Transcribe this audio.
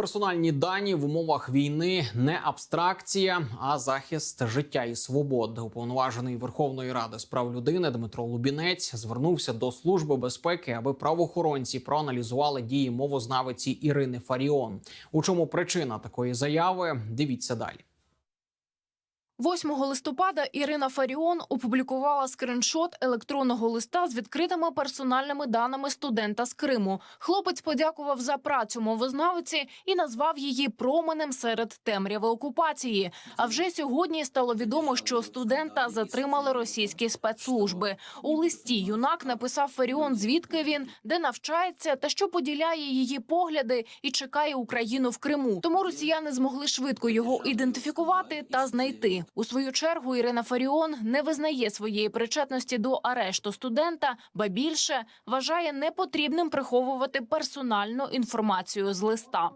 Персональні дані в умовах війни не абстракція, а захист життя і свобод. Уповноважений Верховної Ради з прав людини Дмитро Лубінець звернувся до служби безпеки, аби правоохоронці проаналізували дії мовознавиці Ірини Фаріон. У чому причина такої заяви? Дивіться далі. 8 листопада Ірина Фаріон опублікувала скриншот електронного листа з відкритими персональними даними студента з Криму. Хлопець подякував за працю мовознавиці і назвав її променем серед темряви окупації. А вже сьогодні стало відомо, що студента затримали російські спецслужби. У листі юнак написав Фаріон, звідки він, де навчається та що поділяє її погляди і чекає Україну в Криму. Тому росіяни змогли швидко його ідентифікувати та знайти. У свою чергу Ірина Фаріон не визнає своєї причетності до арешту студента, ба більше вважає непотрібним приховувати персональну інформацію з листа.